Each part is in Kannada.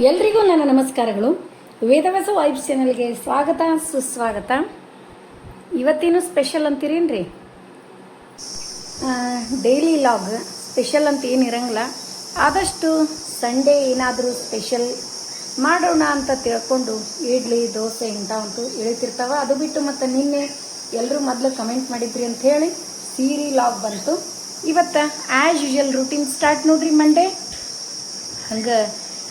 ಎಲ್ರಿಗೂ ನನ್ನ ನಮಸ್ಕಾರಗಳು. ವೇದವಸ ವೈಬ್ ಚಾನಲ್ಗೆ ಸ್ವಾಗತ, ಸುಸ್ವಾಗತ. ಇವತ್ತೇನು ಸ್ಪೆಷಲ್ ಅಂತೀರೇನ್ರಿ? ಡೈಲಿ ಲಾಗ್ ಸ್ಪೆಷಲ್ ಅಂತ ಏನು ಇರಂಗಿಲ್ಲ. ಆದಷ್ಟು ಸಂಡೇ ಏನಾದರೂ ಸ್ಪೆಷಲ್ ಮಾಡೋಣ ಅಂತ ತಿಳ್ಕೊಂಡು ಇಡ್ಲಿ, ದೋಸೆ ಇಂಥವಂತೂ ಇಳಿತಿರ್ತಾವ ಅದು ಬಿಟ್ಟು ಮತ್ತು ನಿನ್ನೆ ಎಲ್ಲರೂ ಮೊದಲು ಕಮೆಂಟ್ ಮಾಡಿದ್ರಿ ಅಂತ ಹೇಳಿ ಸೀರಿ ಲಾಗ್ ಬಂತು. ಇವತ್ತು ಆ್ಯಸ್ ಯೂಶಲ್ ರೂಟೀನ್ ಸ್ಟಾರ್ಟ್ ನೋಡ್ರಿ ಮಂಡೇ ಹಂಗೆ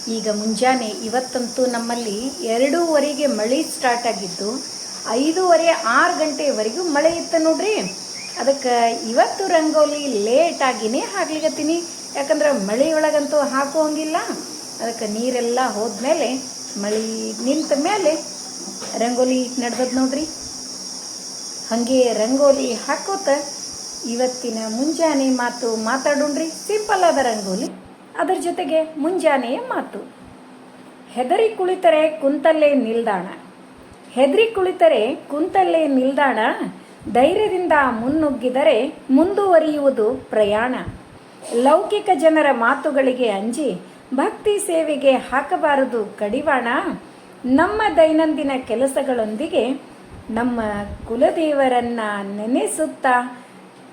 ಈಗ ಮುಂಜಾನೆ ಇವತ್ತಂತೂ ನಮ್ಮಲ್ಲಿ ಎರಡೂವರೆಗೆ ಮಳೆ ಸ್ಟಾರ್ಟ್ ಆಗಿದ್ದು, ಐದೂವರೆ ಆರು ಗಂಟೆವರೆಗೂ ಮಳೆ ಇತ್ತು ನೋಡ್ರಿ. ಅದಕ್ಕೆ ಇವತ್ತು ರಂಗೋಲಿ ಲೇಟ್ ಆಗಿನೇ ಹಾಕ್ಲಿಕತ್ತೀನಿ ಯಾಕಂದ್ರೆ ಮಳೆಯೊಳಗಂತೂ ಹಾಕೋಂಗಿಲ್ಲ ಅದಕ್ಕೆ ನೀರೆಲ್ಲ ಹೋದ್ಮೇಲೆ ಮಳೆ ನಿಂತ ಮೇಲೆ ರಂಗೋಲಿ ನಡೆದದ್ ನೋಡ್ರಿ. ಹಾಗೆ ರಂಗೋಲಿ ಹಾಕೋತ ಇವತ್ತಿನ ಮುಂಜಾನೆ ಮಾತು ಮಾತಾಡೋಣ್ರಿ. ಸಿಂಪಲ್ ಆದ ರಂಗೋಲಿ. ಅದರ ಜೊತೆಗೆ ಮುಂಜಾನೆಯ ಮಾತು. ಹೆದರಿ ಕುಳಿತರೆ ಕುಂತಲ್ಲೇ ನಿಲ್ದಾಣ. ಹೆದರಿ ಕುಳಿತರೆ ಕುಂತಲ್ಲೇ ನಿಲ್ದಾಣ. ಧೈರ್ಯದಿಂದ ಮುನ್ನುಗ್ಗಿದರೆ ಮುಂದುವರಿಯುವುದು ಪ್ರಯಾಣ. ಲೌಕಿಕ ಜನರ ಮಾತುಗಳಿಗೆ ಅಂಜಿ, ಭಕ್ತಿ ಸೇವೆಗೆ ಹಾಕಬಾರದು ಕಡಿವಾಣ. ನಮ್ಮ ದೈನಂದಿನ ಕೆಲಸಗಳೊಂದಿಗೆ ನಮ್ಮ ಕುಲದೇವರನ್ನ ನೆನೆಸುತ್ತಾ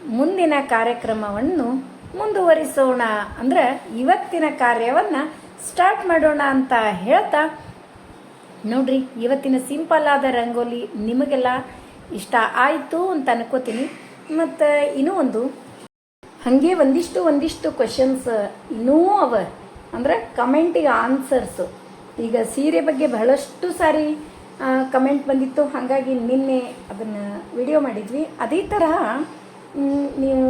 ಮುಂದಿನ ಕಾರ್ಯಕ್ರಮವನ್ನು ಮುಂದುವರಿಸೋಣ. ಅಂದ್ರೆ ಇವತ್ತಿನ ಕಾರ್ಯವನ್ನು ಸ್ಟಾರ್ಟ್ ಮಾಡೋಣ ಅಂತ ಹೇಳ್ತಾ, ನೋಡ್ರಿ, ಇವತ್ತಿನ ಸಿಂಪಲ್ ಆದ ರಂಗೋಲಿ ನಿಮಗೆಲ್ಲ ಇಷ್ಟ ಆಯಿತು ಅಂತ ಅನ್ಕೋತೀನಿ. ಮತ್ತು ಇನ್ನೂ ಒಂದು, ಹಾಗೆ ಒಂದಿಷ್ಟು ಒಂದಿಷ್ಟು ಕ್ವಶನ್ಸ್ ಇನ್ನೂ ಅವ. ಅಂದ್ರೆ ಕಮೆಂಟಿಗೆ ಆನ್ಸರ್ಸು ಈಗ ಸೀರೆ ಬಗ್ಗೆ ಬಹಳಷ್ಟು ಸಾರಿ ಕಮೆಂಟ್ ಬಂದಿತ್ತು. ಹಾಗಾಗಿ ನಿನ್ನೆ ಅದನ್ನು ವಿಡಿಯೋ ಮಾಡಿದ್ವಿ. ಅದೇ ತರಹ ನೀವು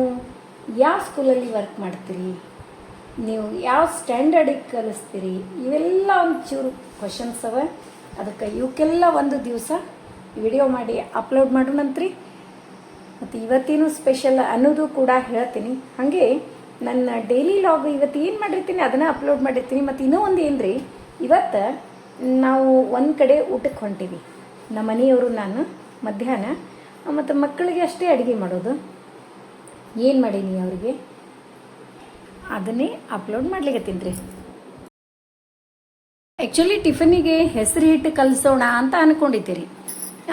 ಯಾವ ಸ್ಕೂಲಲ್ಲಿ ವರ್ಕ್ ಮಾಡ್ತೀರಿ? ನೀವು ಯಾವ ಸ್ಟ್ಯಾಂಡರ್ಡಿಗೆ ಕಲಿಸ್ತೀರಿ? ಇವೆಲ್ಲ ಒಂಚೂರು ಕ್ವಶನ್ಸ್ ಅವ. ಅದಕ್ಕೆ ಇವಕ್ಕೆಲ್ಲ ಒಂದು ದಿವಸ ವಿಡಿಯೋ ಮಾಡಿ ಅಪ್ಲೋಡ್ ಮಾಡೋಣಂತ್ರಿ ಮತ್ತು ಇವತ್ತೇನು ಸ್ಪೆಷಲ್ ಅನ್ನೋದು ಕೂಡ ಹೇಳ್ತೀನಿ. ಹಾಗೆ ನನ್ನ ಡೈಲಿ ಲಾಗ್ ಇವತ್ತು ಏನು ಮಾಡಿರ್ತೀನಿ ಅದನ್ನು ಅಪ್ಲೋಡ್ ಮಾಡಿರ್ತೀನಿ. ಮತ್ತು ಇನ್ನೂ ಒಂದು ಏನು ರೀ ಇವತ್ತು ನಾವು ಒಂದು ಕಡೆ ಊಟಕ್ಕೆ ಹೊಂಟೀವಿ. ನಮ್ಮ ಮನೆಯವರು ನಾನು, ಮಧ್ಯಾಹ್ನ ಮತ್ತು ಮಕ್ಕಳಿಗೆ ಅಷ್ಟೇ ಅಡುಗೆ ಮಾಡೋದು. ಏನು ಮಾಡೀನಿ ಅವರಿಗೆ? ಅದನ್ನೇ ಅಪ್ಲೋಡ್ ಮಾಡ್ಲಿಕ್ಕೆ ರೀ ಆ್ಯಕ್ಚುಲಿ ಟಿಫನಿಗೆ ಹೆಸರು ಹಿಟ್ಟು ಕಲಿಸೋಣ ಅಂತ ಅನ್ಕೊಂಡಿದ್ದೀರಿ.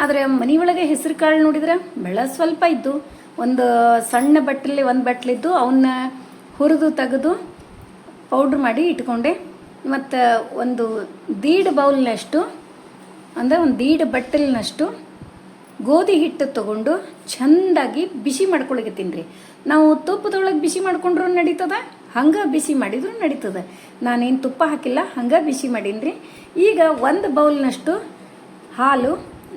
ಆದರೆ ಒಳಗೆ ಹೆಸರು ಕಾಳು ನೋಡಿದ್ರೆ ಬೆಳ ಸ್ವಲ್ಪ ಇದ್ದು, ಒಂದು ಸಣ್ಣ ಬಟ್ಟಲಲ್ಲಿ ಒಂದು ಬಟ್ಟಲಿದ್ದು ಅವನ್ನ ಹುರಿದು ತೆಗೆದು ಪೌಡ್ರ್ ಮಾಡಿ ಇಟ್ಕೊಂಡೆ. ಮತ್ತು ಒಂದು ದೀಡ್ ಬೌಲ್ನಷ್ಟು, ಅಂದರೆ ಒಂದು ದೀಡ್ ಬಟ್ಟಲಿನಷ್ಟು ಗೋಧಿ ಹಿಟ್ಟು ತಗೊಂಡು ಚೆಂದಾಗಿ ಬಿಸಿ ಮಾಡ್ಕೊಳಕತ್ತೀನಿ ರೀ ನಾವು ತುಪ್ಪದೊಳಗೆ ಬಿಸಿ ಮಾಡ್ಕೊಂಡ್ರು ನಡೀತದ? ಹಂಗೆ ಬಿಸಿ ಮಾಡಿದ್ರು ನಡೀತದೆ. ನಾನೇನು ತುಪ್ಪ ಹಾಕಿಲ್ಲ, ಹಂಗೆ ಬಿಸಿ ಮಾಡೀನಿ ಈಗ ಒಂದು ಬೌಲ್ನಷ್ಟು ಹಾಲು,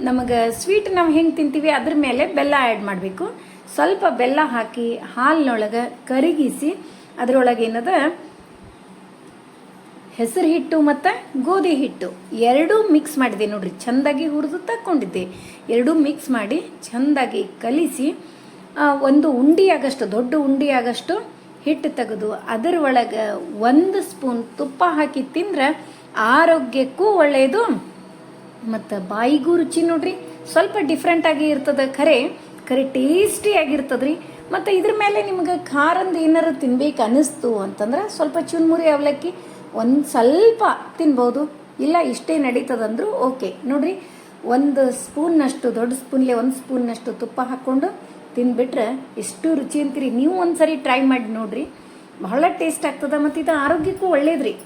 ನಮಗೆ ಸ್ವೀಟ್ ನಾವು ಹೆಂಗೆ ತಿಂತೀವಿ ಅದ್ರ ಮೇಲೆ ಬೆಲ್ಲ ಆ್ಯಡ್ ಮಾಡಬೇಕು. ಸ್ವಲ್ಪ ಬೆಲ್ಲ ಹಾಕಿ ಹಾಲಿನೊಳಗೆ ಕರಗಿಸಿ ಅದರೊಳಗೆ ಏನದ? ಹೆಸರು ಹಿಟ್ಟು ಮತ್ತು ಗೋಧಿ ಹಿಟ್ಟು ಎರಡೂ ಮಿಕ್ಸ್ ಮಾಡಿದೆ ನೋಡ್ರಿ. ಚೆಂದಾಗಿ ಹುರಿದು ತಕ್ಕೊಂಡಿದ್ದೆ. ಎರಡೂ ಮಿಕ್ಸ್ ಮಾಡಿ ಚೆಂದಾಗಿ ಕಲಿಸಿ ಒಂದು ಉಂಡಿಯಾಗಷ್ಟು, ದೊಡ್ಡ ಉಂಡಿಯಾಗಷ್ಟು ಹಿಟ್ಟು ತೆಗೆದು ಅದರ ಒಳಗೆ ಒಂದು ಸ್ಪೂನ್ ತುಪ್ಪ ಹಾಕಿ ತಿಂದ್ರೆ ಆರೋಗ್ಯಕ್ಕೂ ಒಳ್ಳೆಯದು ಮತ್ತು ಬಾಯಿಗೂ ರುಚಿ ನೋಡ್ರಿ, ಸ್ವಲ್ಪ ಡಿಫ್ರೆಂಟಾಗಿ ಇರ್ತದೆ ಖರೆ ಖರೆ ಟೇಸ್ಟಿ ಆಗಿರ್ತದ್ರಿ. ಮತ್ತು ಇದ್ರ ಮೇಲೆ ನಿಮ್ಗೆ ಖಾರಂದು ಏನಾರು ತಿನ್ಬೇಕು ಅನಿಸ್ತು ಅಂತಂದ್ರೆ ಸ್ವಲ್ಪ ಚುನ್ಮುರಿ ಅವಲಕ್ಕಿ ಒಂದು ಸ್ವಲ್ಪ ತಿನ್ಬೋದು. ಇಲ್ಲ ಇಷ್ಟೇ ನಡೀತದಂದ್ರೂ ಓಕೆ ನೋಡ್ರಿ, ಒಂದು ಸ್ಪೂನ್ನಷ್ಟು, ದೊಡ್ಡ ಸ್ಪೂನ್ಲೆ ಒಂದು ಸ್ಪೂನ್ನಷ್ಟು ತುಪ್ಪ ಹಾಕ್ಕೊಂಡು ತಿಂದ್ಬಿಟ್ರೆ ಎಷ್ಟು ರುಚಿ ಅಂತೀರಿ? ನೀವು ಒಂದ್ಸರಿ ಟ್ರೈ ಮಾಡಿ ನೋಡ್ರಿ. ಬಹಳ ಟೇಸ್ಟ್ ಆಗ್ತದ ಮತ್ತು ಇದು ಆರೋಗ್ಯಕ್ಕೂ ಒಳ್ಳೇದ್ರಿ.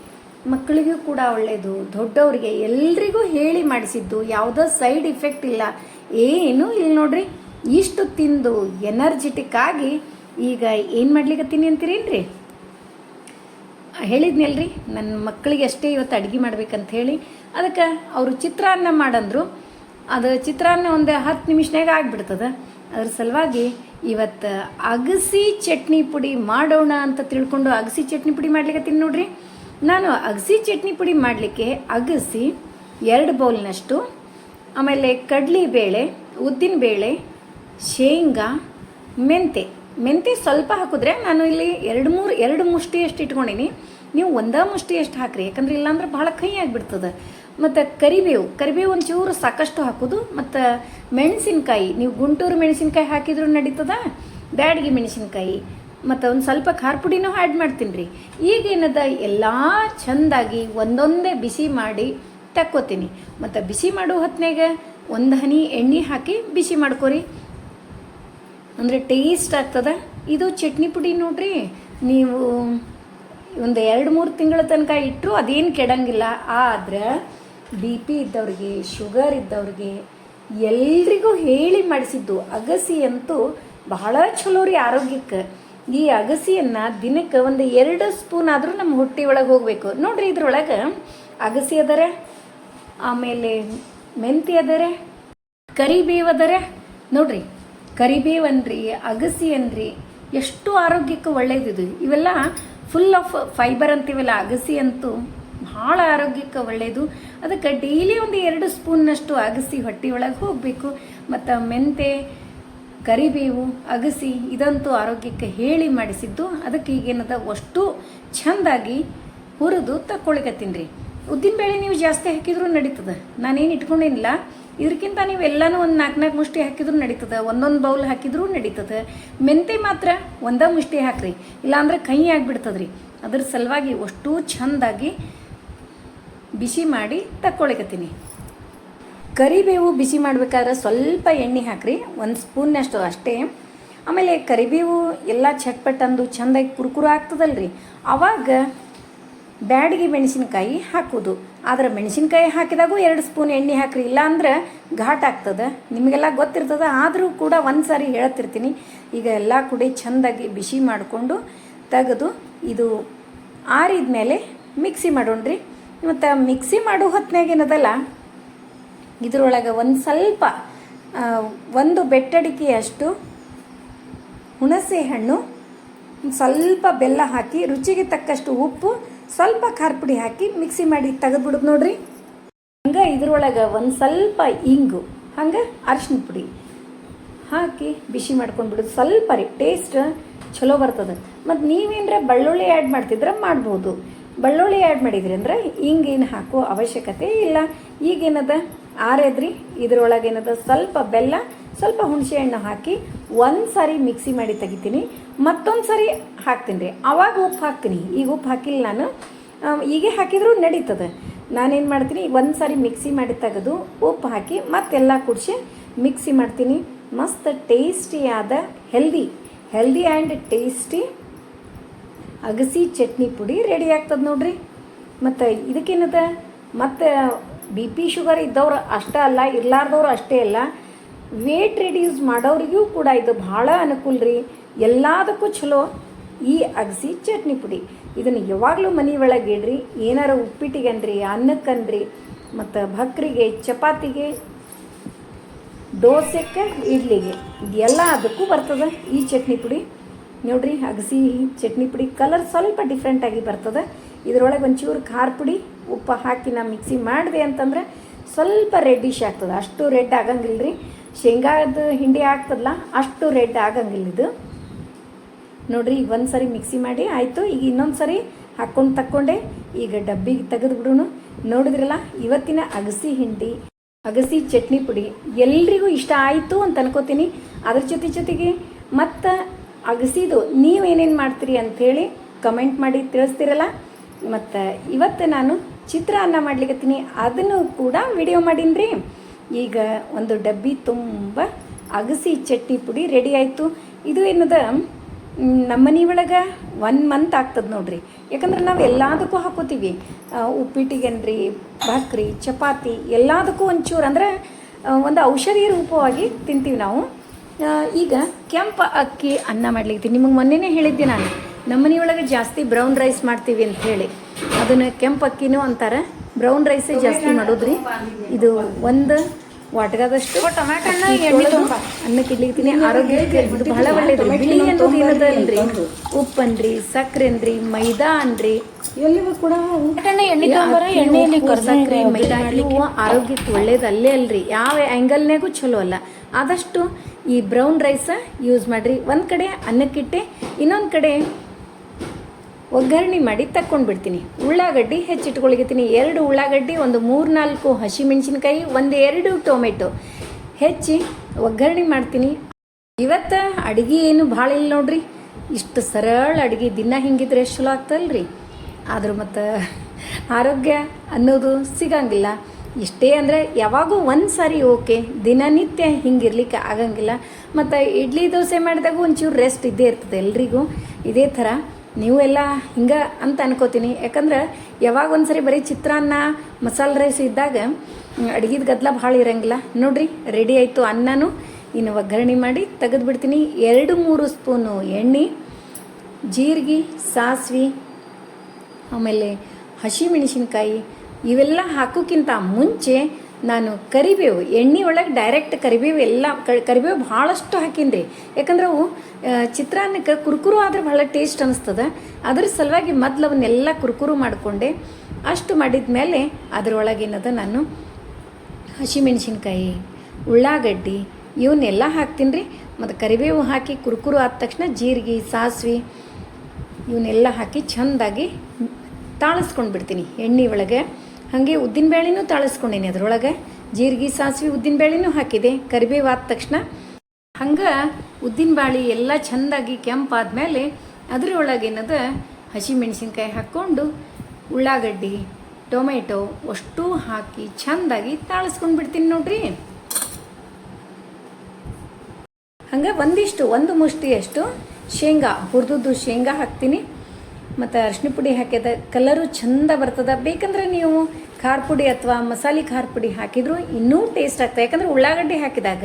ಮಕ್ಕಳಿಗೂ ಕೂಡ ಒಳ್ಳೆಯದು ದೊಡ್ಡವರಿಗೆ ಎಲ್ರಿಗೂ ಹೇಳಿ ಮಾಡಿಸಿದ್ದು. ಯಾವುದೋ ಸೈಡ್ ಇಫೆಕ್ಟ್ ಇಲ್ಲ. ಏನು ಇಲ್ಲ ನೋಡ್ರಿ. ಇಷ್ಟು ತಿಂದು ಎನರ್ಜೆಟಿಕ್ ಆಗಿ ಈಗ ಏನು ಮಾಡ್ಲಿಕತ್ತೀನಿ ಅಂತೀರೇನ್ರಿ ಹೇಳಿದ್ನಲ್ರಿ ನನ್ನ ಮಕ್ಕಳಿಗೆ ಅಷ್ಟೇ ಇವತ್ತು ಅಡುಗೆ ಮಾಡ್ಬೇಕಂತ ಹೇಳಿ. ಅದಕ್ಕೆ ಅವರು ಚಿತ್ರಾನ್ನ ಮಾಡಂದ್ರು. ಅದು ಚಿತ್ರಾನ್ನ ಒಂದು ಹತ್ತು ನಿಮಿಷನಾಗ ಆಗಿಬಿಡ್ತದೆ. ಅದ್ರ ಸಲುವಾಗಿ ಇವತ್ತು ಅಗಸಿ ಚಟ್ನಿ ಪುಡಿ ಮಾಡೋಣ ಅಂತ ತಿಳ್ಕೊಂಡು ಅಗಸಿ ಚಟ್ನಿ ಪುಡಿ ಮಾಡ್ಲಿಕತ್ತೀನಿ ನೋಡ್ರಿ. ನಾನು ಅಗಸಿ ಚಟ್ನಿ ಪುಡಿ ಮಾಡಲಿಕ್ಕೆ ಅಗಸಿ ಎರಡು ಬೌಲ್ನಷ್ಟು, ಆಮೇಲೆ ಕಡಲಿ ಬೇಳೆ ಉದ್ದಿನ ಬೇಳೆ ಶೇಂಗಾ, ಮೆಂತೆ. ಮೆಂತೆ ಸ್ವಲ್ಪ ಹಾಕಿದ್ರೆ ನಾನು ಇಲ್ಲಿ ಎರಡು ಮೂರು, ಎರಡು ಮುಷ್ಟಿಯಷ್ಟು ಇಟ್ಕೊಂಡಿನಿ. ನೀವು ಒಂದೇ ಮುಷ್ಟಿ ಎಷ್ಟು ಹಾಕ್ರಿ? ಯಾಕಂದ್ರೆ ಇಲ್ಲಾಂದ್ರೆ ಭಾಳ ಕಹಿ ಆಗಿಬಿಡ್ತದೆ. ಮತ್ತು ಕರಿಬೇವು ಕರಿಬೇವು ಒಂಚೂರು ಸಾಕಷ್ಟು ಹಾಕೋದು, ಮತ್ತು ಮೆಣಸಿನ್ಕಾಯಿ, ನೀವು ಗುಂಟೂರು ಮೆಣಸಿನ್ಕಾಯಿ ಹಾಕಿದ್ರು ನಡೀತದ? ಬ್ಯಾಡಗಿ ಮೆಣಸಿನ್ಕಾಯಿ, ಮತ್ತು ಒಂದು ಸ್ವಲ್ಪ ಖಾರ ಪುಡಿನೂ ಆ್ಯಡ್ ಮಾಡ್ತೀನಿ ರೀ ಈಗೇನದ ಎಲ್ಲ ಚಂದಾಗಿ ಒಂದೊಂದೇ ಬಿಸಿ ಮಾಡಿ ತಕ್ಕೋತೀನಿ. ಮತ್ತು ಬಿಸಿ ಮಾಡೋ ಹೊತ್ತಿನಾಗ ಒಂದು ಹನಿ ಎಣ್ಣೆ ಹಾಕಿ ಬಿಸಿ ಮಾಡ್ಕೋರಿ. ಅಂದರೆ ಟೇಸ್ಟ್ ಆಗ್ತದ? ಇದು ಚಟ್ನಿ ಪುಡಿ ನೋಡ್ರಿ. ನೀವು ಒಂದು ಎರಡು ಮೂರು ತಿಂಗಳ ತನಕ ಇಟ್ಟರು ಅದೇನು ಕೆಡಂಗಿಲ್ಲ. ಆದ್ರೆ ಬಿ ಪಿ ಇದ್ದವ್ರಿಗೆ ಶುಗರ್ ಇದ್ದವ್ರಿಗೆ ಎಲ್ರಿಗೂ ಹೇಳಿ ಮಾಡಿಸಿದ್ದು ಅಗಸಿ ಅಂತೂ ಬಹಳ ಚಲೋ ರೀ ಆರೋಗ್ಯಕ್ಕೆ. ಈ ಅಗಸಿಯನ್ನು ದಿನಕ್ಕೆ ಒಂದು ಎರಡು ಸ್ಪೂನ್ ಆದರೂ ನಮ್ಮ ಹೊಟ್ಟೆ ಒಳಗೆ ಹೋಗಬೇಕು. ನೋಡ್ರಿ ಇದ್ರೊಳಗೆ ಅಗಸಿ ಅದರ, ಆಮೇಲೆ ಮೆಂತಿ ಅದರ, ಕರಿಬೇವು ಅದರ. ನೋಡ್ರಿ, ಕರಿಬೇವು ಅನ್ರಿ, ಅಗಸಿ ಅನ್ರಿ, ಎಷ್ಟು ಆರೋಗ್ಯಕ್ಕೆ ಒಳ್ಳೇದಿದು. ಇವೆಲ್ಲ ಫುಲ್ ಆಫ್ ಫೈಬರ್ ಅಂತೀವಲ್ಲ, ಅಗಸಿ ಅಂತೂ ಭಾಳ ಆರೋಗ್ಯಕ್ಕೆ ಒಳ್ಳೆಯದು ಅದಕ್ಕೆ ಡೈಲಿ ಒಂದು ಎರಡು ಸ್ಪೂನ್ನಷ್ಟು ಅಗಸಿ ಹೊಟ್ಟೆ ಒಳಗೆ ಹೋಗಬೇಕು. ಮತ್ತು ಮೆಂತೆ, ಕರಿಬೇವು, ಅಗಸಿ ಇದಂತೂ ಆರೋಗ್ಯಕ್ಕೆ ಹೇಳಿ ಮಾಡಿಸಿದ್ದು. ಅದಕ್ಕೆ ಈಗೇನದ ಅಷ್ಟು ಚೆಂದಾಗಿ ಹುರಿದು ತಕ್ಕೊಳಿಕತ್ತೀನಿ ರೀ ಉದ್ದಿನಬೇಳೆ ನೀವು ಜಾಸ್ತಿ ಹಾಕಿದ್ರೂ ನಡೀತದೆ. ನಾನೇನು ಇಟ್ಕೊಂಡೇನಿಲ್ಲ ಇದಕ್ಕಿಂತ ನೀವು ಎಲ್ಲನೂ ಒಂದು ನಾಲ್ಕು ನಾಲ್ಕು ಮುಷ್ಟಿ ಹಾಕಿದ್ರು ನಡೀತದೆ, ಒಂದೊಂದು ಬೌಲ್ ಹಾಕಿದ್ರೂ ನಡೀತದೆ. ಮೆಂತೆ ಮಾತ್ರ ಒಂದೇ ಮುಷ್ಟಿ ಹಾಕ್ರಿ, ಇಲ್ಲಾಂದ್ರೆ ಕೈ ಆಗಿಬಿಡ್ತದೆ ರೀ ಅದ್ರ ಸಲುವಾಗಿ ಅಷ್ಟು ಚೆಂದಾಗಿ ಬಿಸಿ ಮಾಡಿ ತಕ್ಕೊಳಿಕತ್ತೀನಿ. ಕರಿಬೇವು ಬಿಸಿ ಮಾಡಬೇಕಾದ್ರೆ ಸ್ವಲ್ಪ ಎಣ್ಣೆ ಹಾಕ್ರಿ, ಒಂದು ಸ್ಪೂನ್ನಷ್ಟು ಅಷ್ಟೇ ಆಮೇಲೆ ಕರಿಬೇವು ಎಲ್ಲ ಚಟ್ಪಟ್ ಅಂದು ಚೆಂದಾಗಿ ಕುರುಕುರು ಆಗ್ತದಲ್ರಿ. ಅವಾಗ ಬ್ಯಾಡಿಗೆ ಮೆಣಸಿನಕಾಯಿ ಹಾಕೋದು. ಆದ್ರೆ ಮೆಣಸಿನಕಾಯಿ ಹಾಕಿದಾಗೂ ಎರಡು ಸ್ಪೂನ್ ಎಣ್ಣೆ ಹಾಕ್ರಿ ಇಲ್ಲ ಅಂದ್ರೆ ಘಾಟ್ ಆಗ್ತದೆ. ನಿಮಗೆಲ್ಲ ಗೊತ್ತಿರ್ತದೆ, ಆದರೂ ಕೂಡ ಒಂದು ಸಾರಿ ಹೇಳ್ತಿರ್ತೀನಿ. ಈಗ ಎಲ್ಲ ಕುಡಿ ಚೆಂದಾಗಿ ಬಿಸಿ ಮಾಡಿಕೊಂಡು ತೆಗೆದು ಇದು ಆರಿದ ಮೇಲೆ ಮಿಕ್ಸಿ ಮಾಡೋಣ್ರಿ. ಮತ್ತು ಮಿಕ್ಸಿ ಮಾಡೋ ಹೊತ್ತಿನಾಗ ಏನದಲ್ಲ, ಇದರೊಳಗೆ ಒಂದು ಸ್ವಲ್ಪ ಒಂದು ಬೆಟ್ಟಡಿಕೆಯಷ್ಟು ಹುಣಸೆ ಹಣ್ಣು ಸ್ವಲ್ಪ ಬೆಲ್ಲ ಹಾಕಿ ರುಚಿಗೆ ತಕ್ಕಷ್ಟು ಉಪ್ಪು ಸ್ವಲ್ಪ ಖಾರ ಪುಡಿ ಹಾಕಿ ಮಿಕ್ಸಿ ಮಾಡಿ ತೆಗೆದ್ಬಿಡುದು ನೋಡ್ರಿ. ಹಂಗೆ ಇದ್ರೊಳಗೆ ಒಂದು ಸ್ವಲ್ಪ ಇಂಗು, ಹಂಗೆ ಅರಿಶಿನ ಪುಡಿ ಹಾಕಿ ಬಿಸಿ ಮಾಡ್ಕೊಂಡು ಬಿಡೋದು ಸ್ವಲ್ಪ ರೀ, ಟೇಸ್ಟ್ ಚಲೋ ಬರ್ತದೆ. ಮತ್ತು ನೀವೇನರ ಬೆಳ್ಳುಳ್ಳಿ ಆ್ಯಡ್ ಮಾಡ್ತಿದ್ರೆ ಮಾಡ್ಬೋದು. ಬೆಳ್ಳುಳ್ಳಿ ಆ್ಯಡ್ ಮಾಡಿದ್ರಿ ಅಂದ್ರೆ ಹಿಂಗೇನು ಹಾಕೋ ಅವಶ್ಯಕತೆ ಇಲ್ಲ. ಈಗೇನದ ಆರೆದ್ರಿ ಇದ್ರೊಳಗೆ ಏನದ ಸ್ವಲ್ಪ ಬೆಲ್ಲ, ಸ್ವಲ್ಪ ಹುಣಸೆ ಹಣ್ಣು ಹಾಕಿ ಒಂದು ಸಾರಿ ಮಿಕ್ಸಿ ಮಾಡಿ ತೆಗಿತೀನಿ, ಮತ್ತೊಂದು ಸಾರಿ ಹಾಕ್ತೀನಿ. ರೀ ಅವಾಗ ಉಪ್ಪು ಹಾಕ್ತೀನಿ. ಈಗ ಉಪ್ಪು ಹಾಕಿಲ್ಲ ನಾನು. ಈಗೇ ಹಾಕಿದರೂ ನಡೀತದೆ. ನಾನೇನು ಮಾಡ್ತೀನಿ, ಒಂದು ಸಾರಿ ಮಿಕ್ಸಿ ಮಾಡಿ ತೆಗೆದು ಉಪ್ಪು ಹಾಕಿ ಮತ್ತೆಲ್ಲ ಕುಡಿಸಿ ಮಿಕ್ಸಿ ಮಾಡ್ತೀನಿ. ಮಸ್ತ್ ಟೇಸ್ಟಿಯಾದ ಹೆಲ್ದಿ ಹೆಲ್ದಿ ಆ್ಯಂಡ್ ಟೇಸ್ಟಿ ಅಗಸಿ ಚಟ್ನಿ ಪುಡಿ ರೆಡಿ ಆಗ್ತದೆ ನೋಡ್ರಿ. ಮತ್ತು ಇದಕ್ಕೇನದ? ಮತ್ತು ಬಿ ಪಿ ಶುಗರ್ ಇದ್ದವ್ರು ಅಷ್ಟೇ ಅಲ್ಲ, ಇರ್ಲಾರ್ದವ್ರು ಅಷ್ಟೇ ಅಲ್ಲ. ವೇಟ್ ರಿಡ್ಯೂಸ್ ಮಾಡೋರಿಗೂ ಕೂಡ ಇದು ಭಾಳ ಅನುಕೂಲ ರೀ. ಎಲ್ಲದಕ್ಕೂ ಚಲೋ. ಈ ಅಗಸಿ ಚಟ್ನಿ ಪುಡಿ. ಇದನ್ನು ಯಾವಾಗಲೂ ಮನೆ ಒಳಗೆ ಇಡ್ರಿ. ಏನಾರ ಉಪ್ಪಿಟ್ಟಿಗನ್ರಿ ಅನ್ನಕ್ಕನ್ರಿ ಮತ್ತು ಭಕ್ರಿಗೆ ಚಪಾತಿಗೆ, ದೋಸೆಕ್ಕೆ, ಇಡ್ಲಿಗೆ. ಇದೆಲ್ಲ ಅದಕ್ಕೂ ಬರ್ತದೆ ಈ ಚಟ್ನಿ ಪುಡಿ. ನೋಡ್ರಿ, ಅಗಸಿ ಚಟ್ನಿ ಪುಡಿ ಕಲರ್ ಸ್ವಲ್ಪ ಡಿಫ್ರೆಂಟಾಗಿ ಬರ್ತದೆ. ಇದರೊಳಗೆ ಒಂಚೂರು ಖಾರ ಪುಡಿ, ಉಪ್ಪು ಹಾಕಿ ನಾ ಮಿಕ್ಸಿ ಮಾಡಿದೆ ಅಂತಂದ್ರೆ ಸ್ವಲ್ಪ ರೆಡ್ಡಿಶ್ ಆಗ್ತದೆ. ಅಷ್ಟು ರೆಡ್ ಆಗಂಗಿಲ್ಲ ರೀ ಶೇಂಗಾದ ಹಿಂಡಿ ಹಾಕ್ತದಲ್ಲ ಅಷ್ಟು ರೆಡ್ ಆಗಂಗಿಲ್ಲ ಇದು. ನೋಡ್ರಿ ಈಗ ಒಂದು ಸರಿ ಮಿಕ್ಸಿ ಮಾಡಿ ಆಯಿತು, ಈಗ ಇನ್ನೊಂದು ಸರಿ ಹಾಕ್ಕೊಂಡು ತಕ್ಕೊಂಡೆ, ಈಗ ಡಬ್ಬಿಗೆ ತೆಗೆದು ಬಿಡೋಣ. ನೋಡಿದ್ರಲ್ಲ, ಇವತ್ತಿನ ಅಗಸಿ ಹಿಂಡಿ, ಅಗಸಿ ಚಟ್ನಿ ಪುಡಿ, ಎಲ್ರಿಗೂ ಇಷ್ಟ ಆಯಿತು ಅಂತ ಅನ್ಕೋತೀನಿ. ಅದ್ರ ಜೊತೆ ಜೊತೆಗೆ ಮತ್ತು ಅಗಸಿದು ನೀವೇನೇನು ಮಾಡ್ತೀರಿ ಅಂಥೇಳಿ ಕಮೆಂಟ್ ಮಾಡಿ ತಿಳಿಸ್ತೀರಲ್ಲ. ಮತ್ತು ಇವತ್ತು ನಾನು ಚಿತ್ರಾನ್ನ ಮಾಡ್ಲಿಕತ್ತೀನಿ. ಅದನ್ನು ಕೂಡ ವಿಡಿಯೋ ಮಾಡೀನಿ ರೀ ಈಗ ಒಂದು ಡಬ್ಬಿ ತುಂಬ ಅಗಸಿ ಚಟ್ನಿ ಪುಡಿ ರೆಡಿ ಆಯಿತು. ಇದು ಏನದ? ನಮ್ಮನೆ ನಮ್ಮ ಮನೆ ಒಳಗೆ ಒನ್ ಮಂತ್ ಆಗ್ತದೆ ನೋಡ್ರಿ. ಯಾಕಂದ್ರೆ ನಾವು ಎಲ್ಲದಕ್ಕೂ ಹಾಕೋತೀವಿ. ಉಪ್ಪಿಟ್ಟಿಗೆನ್ರಿ ಭಾಕ್ರಿ ಚಪಾತಿ ಎಲ್ಲದಕ್ಕೂ ಒಂಚೂರು ಅಂದರೆ ಒಂದು ಔಷಧಿ ರೂಪವಾಗಿ ತಿಂತೀವಿ ನಾವು. ಈಗ ಕೆಂಪು ಅಕ್ಕಿ ಅನ್ನ ಮಾಡ್ಲಿಕ್ಕೆ ನಿಮಗೆ ಮೊನ್ನೆನೇ ಹೇಳಿದ್ದೆ ನಾನು. ನಮ್ಮ ಒಳಗೆ ಜಾಸ್ತಿ ಬ್ರೌನ್ ರೈಸ್ ಮಾಡ್ತೀವಿ ಅಂತ ಹೇಳಿ. ಅದನ್ನು ಕೆಂಪು ಅಕ್ಕಿನೂ ಅಂತಾರೆ. ಬ್ರೌನ್ ರೈಸೇ ಜಾಸ್ತಿ ಮಾಡೋದ್ರಿ. ಇದು ಒಂದು ವಾಟಗದಷ್ಟು ಎಣ್ಣೆ ತೊಳೆದು ಅನ್ನಕ್ಕೆ ಇಡ್ಲಿಕ್ತೀನಿ ಆರೋಗ್ಯಕ್ಕೆ ಇದು ಬಹಳ ಒಳ್ಳೇದು. ಬಿಳಿ ಅನ್ನೋದು ಏನದ ಅನ್ರಿ ಉಪ್ಪನ್ರಿ ಸಕ್ಕರೆ ಅನ್ರಿ ಮೈದಾ ಅನ್ರಿ. ಎಲ್ಲಿಗೂ ಕೂಡ ಎಣ್ಣೆ ಎಣ್ಣೆಯಲ್ಲಿ ಸಕ್ಕರೆ ಮೈದಾ ಇವು ಆರೋಗ್ಯಕ್ಕೆ ಒಳ್ಳೇದು ಅಲ್ಲೇ ಅಲ್ರಿ. ಯಾವ ಆ್ಯಂಗಲ್ನಾಗೂ ಚಲೋ ಅಲ್ಲ. ಆದಷ್ಟು ಈ ಬ್ರೌನ್ ರೈಸ ಯೂಸ್ ಮಾಡ್ರಿ. ಒಂದು ಕಡೆ ಅನ್ನಕ್ಕಿಟ್ಟೆ ಇನ್ನೊಂದು ಕಡೆ ಒಗ್ಗರಣೆ ಮಾಡಿ ತಕ್ಕೊಂಡು ಬಿಡ್ತೀನಿ ಉಳ್ಳಾಗಡ್ಡಿ ಹೆಚ್ಚಿಟ್ಕೊಳಿಕತ್ತೀನಿ. ಎರಡು ಉಳ್ಳಾಗಡ್ಡಿ, ಒಂದು ಮೂರು ನಾಲ್ಕು ಹಸಿಮೆಣಸಿನ್ಕಾಯಿ, ಒಂದು ಎರಡು ಟೊಮೆಟೊ. ಹೆಚ್ಚಿ ಒಗ್ಗರಣೆ ಮಾಡ್ತೀನಿ. ಇವತ್ತು ಅಡುಗೆ ಏನು ಭಾಳ ಇಲ್ಲ ನೋಡ್ರಿ. ಇಷ್ಟು ಸರಳ ಅಡುಗೆ ದಿನ ಹಿಂಗಿದ್ರೆ ಚಲೋ ಆಗ್ತಲ್ರಿ. ಆದರೂ ಮತ್ತು ಆರೋಗ್ಯ ಅನ್ನೋದು ಸಿಗಂಗಿಲ್ಲ. ಇಷ್ಟೇ ಅಂದರೆ ಯಾವಾಗೂ ಒಂದು ಸಾರಿ ಓಕೆ. ದಿನನಿತ್ಯ ಹಿಂಗಿರ್ಲಿಕ್ಕೆ ಆಗಂಗಿಲ್ಲ. ಮತ್ತು ಇಡ್ಲಿ ದೋಸೆ ಮಾಡಿದಾಗ ಒಂಚೂರು ರೆಸ್ಟ್ ಇದ್ದೇ ಇರ್ತದೆ ಎಲ್ರಿಗೂ. ಇದೇ ಥರ ನೀವು ಎಲ್ಲ ಹಿಂಗೆ ಅಂತ ಅನ್ಕೋತೀನಿ. ಯಾಕಂದ್ರೆ ಯಾವಾಗ ಒಂದ್ಸರಿ ಬರೀ ಚಿತ್ರಾನ್ನ, ಮಸಾಲೆ ರೈಸ್ ಇದ್ದಾಗ ಅಡುಗೆದ ಗದ್ದಲ ಭಾಳ ಇರಂಗಿಲ್ಲ. ನೋಡ್ರಿ ರೆಡಿ ಆಯಿತು ಅನ್ನನೂ. ಇನ್ನು ಒಗ್ಗರಣೆ ಮಾಡಿ ತೆಗೆದು ಬಿಡ್ತೀನಿ. ಎರಡು ಮೂರು ಸ್ಪೂನು ಎಣ್ಣೆ, ಜೀರಿಗೆ, ಸಾಸಿವೆ, ಆಮೇಲೆ ಹಸಿಮೆಣಸಿನ್ಕಾಯಿ, ಇವೆಲ್ಲ ಹಾಕೋಕ್ಕಿಂತ ಮುಂಚೆ ನಾನು ಕರಿಬೇವು, ಎಣ್ಣೆ ಒಳಗೆ ಡೈರೆಕ್ಟ್ ಕರಿಬೇವು ಎಲ್ಲ ಕರಿಬೇವು ಭಾಳಷ್ಟು ಹಾಕೀನಿ ರೀ ಯಾಕಂದ್ರೆ ಅವು ಚಿತ್ರಾನ್ನಕ್ಕೆ ಕುರುಕುರು ಆದ್ರೆ ಭಾಳ ಟೇಸ್ಟ್ ಅನಿಸ್ತದ. ಅದ್ರ ಸಲುವಾಗಿ ಮೊದ್ಲು ಅವನ್ನೆಲ್ಲ ಕುರುಕುರು ಮಾಡಿಕೊಂಡೆ. ಅಷ್ಟು ಮಾಡಿದ ಮೇಲೆ ಅದರೊಳಗೇನದ ನಾನು ಹಸಿಮೆಣಸಿನ್ಕಾಯಿ, ಉಳ್ಳಾಗಡ್ಡಿ ಇವನ್ನೆಲ್ಲ ಹಾಕ್ತೀನಿ ರೀ ಮತ್ತು ಕರಿಬೇವು ಹಾಕಿ ಕುರುಕುರು ಆದ ತಕ್ಷಣ ಜೀರಿಗೆ, ಸಾಸಿವೆ ಇವನ್ನೆಲ್ಲ ಹಾಕಿ ಚೆಂದಾಗಿ ತಾಳಿಸ್ಕೊಂಡು ಬಿಡ್ತೀನಿ ಎಣ್ಣೆ ಒಳಗೆ. ಹಾಗೆ ಉದ್ದಿನಬೇಳೆನೂ ತಾಳಿಸ್ಕೊಂಡೀನಿ ಅದರೊಳಗೆ. ಜೀರಿಗೆ, ಸಾಸಿವೆ ಉದ್ದಿನಬೇಳೆನೂ ಹಾಕಿದೆ. ಕರಿಬೇವು ಆದ ತಕ್ಷಣ ಹಂಗೆ ಉದ್ದಿನಬೇಳೆ ಎಲ್ಲ ಚೆಂದಾಗಿ ಕೆಂಪಾದ್ಮೇಲೆ ಅದ್ರೊಳಗೆ ಏನದ ಹಸಿಮೆಣಸಿನ್ಕಾಯಿ ಹಾಕ್ಕೊಂಡು ಉಳ್ಳಾಗಡ್ಡಿ, ಟೊಮೆಟೊ ಅಷ್ಟೂ ಹಾಕಿ ಚೆಂದಾಗಿ ತಾಳಿಸ್ಕೊಂಡು ಬಿಡ್ತೀನಿ ನೋಡ್ರಿ. ಹಂಗೆ ಒಂದಿಷ್ಟು, ಒಂದು ಮುಷ್ಟಿಯಷ್ಟು ಶೇಂಗಾ, ಹುರಿದದ್ದು ಶೇಂಗಾ ಹಾಕ್ತೀನಿ. ಮತ್ತು ಅರಿಶಿನ ಪುಡಿ ಹಾಕಿದ ಕಲರು ಚಂದ ಬರ್ತದೆ. ಬೇಕಂದ್ರೆ ನೀವು ಖಾರ ಪುಡಿ ಅಥವಾ ಮಸಾಲೆ ಖಾರ ಪುಡಿ ಹಾಕಿದ್ರು ಇನ್ನೂ ಟೇಸ್ಟ್ ಆಗ್ತದೆ. ಯಾಕಂದ್ರೆ ಉಳ್ಳಾಗಡ್ಡಿ ಹಾಕಿದಾಗ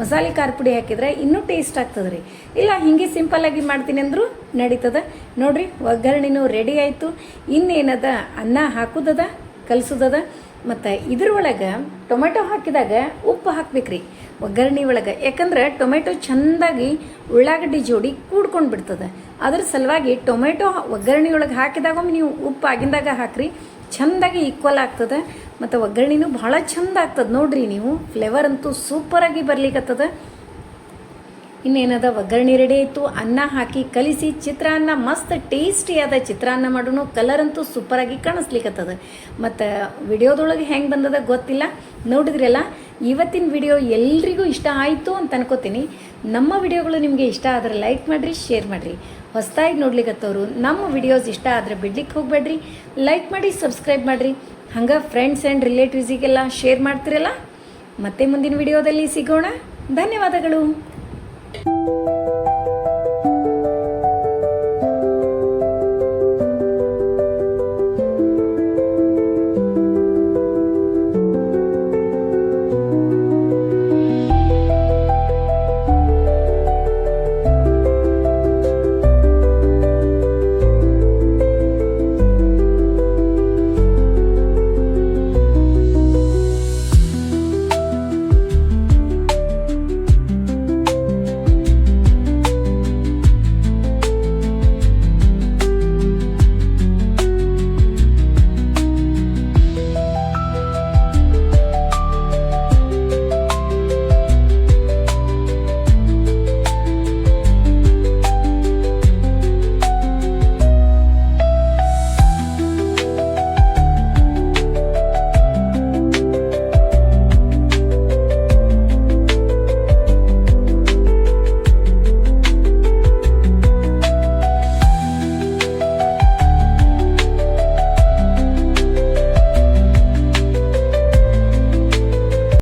ಮಸಾಲೆ ಖಾರ ಪುಡಿ ಹಾಕಿದ್ರೆ ಇನ್ನೂ ಟೇಸ್ಟ್ ಆಗ್ತದೆ ರೀ ಇಲ್ಲ, ಹಿಂಗೆ ಸಿಂಪಲ್ಲಾಗಿ ಮಾಡ್ತೀನಿ ಅಂದರೂ ನಡೀತದ. ನೋಡಿರಿ, ಒಗ್ಗರಣೆನೂ ರೆಡಿ ಆಯಿತು. ಇನ್ನೇನದ? ಅನ್ನ ಹಾಕೋದದ, ಕಲಸುದದ? ಮತ್ತು ಇದ್ರೊಳಗೆ ಟೊಮೆಟೊ ಹಾಕಿದಾಗ ಉಪ್ಪು ಹಾಕ್ಬೇಕ್ರಿ ಒಗ್ಗರಣೆ ಒಳಗೆ. ಯಾಕಂದ್ರೆ ಟೊಮೆಟೊ ಚೆಂದಾಗಿ ಉಳ್ಳಾಗಡ್ಡಿ ಜೋಡಿ ಕೂಡ್ಕೊಂಡು ಬಿಡ್ತದೆ. ಅದ್ರ ಸಲುವಾಗಿ ಟೊಮೆಟೊ ಒಗ್ಗರಣೆ ಒಳಗೆ ಹಾಕಿದಾಗ ನೀವು ಉಪ್ಪು ಆಗಿಂದಾಗ ಹಾಕ್ರಿ. ಚೆಂದಾಗಿ ಈಕ್ವಲ್ ಆಗ್ತದೆ. ಮತ್ತು ಒಗ್ಗರಣೆನೂ ಭಾಳ ಚಂದ ಆಗ್ತದೆ. ನೋಡ್ರಿ ನೀವು ಫ್ಲೇವರ್ ಅಂತೂ ಸೂಪರಾಗಿ ಬರ್ಲಿಕ್ಕತ್ತದ ಇನ್ನೇನದ, ಒಗ್ಗರಣೆ ರೆಡಿ ಆಯಿತು. ಅನ್ನ ಹಾಕಿ ಕಲಿಸಿ, ಚಿತ್ರಾನ್ನ ಮಸ್ತ್ ಟೇಸ್ಟಿಯಾದ ಚಿತ್ರಾನ್ನ ಮಾಡೋಣ ಕಲರ್ ಅಂತೂ ಸೂಪರಾಗಿ ಕಾಣಿಸ್ಲಿಕ್ಕತ್ತದ ಮತ್ತು ವಿಡಿಯೋದೊಳಗೆ ಹೆಂಗೆ ಬಂದದ ಗೊತ್ತಿಲ್ಲ. ನೋಡಿದ್ರಲ್ಲ, ಇವತ್ತಿನ ವಿಡಿಯೋ ಎಲ್ರಿಗೂ ಇಷ್ಟ ಆಯಿತು ಅಂತ ಅನ್ಕೋತೀನಿ. ನಮ್ಮ ವಿಡಿಯೋಗಳು ನಿಮಗೆ ಇಷ್ಟ ಆದರೆ ಲೈಕ್ ಮಾಡಿರಿ ಶೇರ್ ಮಾಡಿರಿ. ಹೊಸದಾಗಿ ನೋಡ್ಲಿಕ್ಕತ್ತವರು ನಮ್ಮ ವಿಡಿಯೋಸ್ ಇಷ್ಟ ಆದರೆ ಬಿಡ್ಲಿಕ್ಕೆ ಹೋಗಬೇಡ್ರಿ. ಲೈಕ್ ಮಾಡಿ ಸಬ್ಸ್ಕ್ರೈಬ್ ಮಾಡಿರಿ. ಹಂಗೆ ಫ್ರೆಂಡ್ಸ್ ಆ್ಯಂಡ್ ರಿಲೇಟಿವ್ಸಿಗೆಲ್ಲ ಶೇರ್ ಮಾಡ್ತಿರಲ್ಲ? ಮತ್ತೆ ಮುಂದಿನ ವಿಡಿಯೋದಲ್ಲಿ ಸಿಗೋಣ. ಧನ್ಯವಾದಗಳು.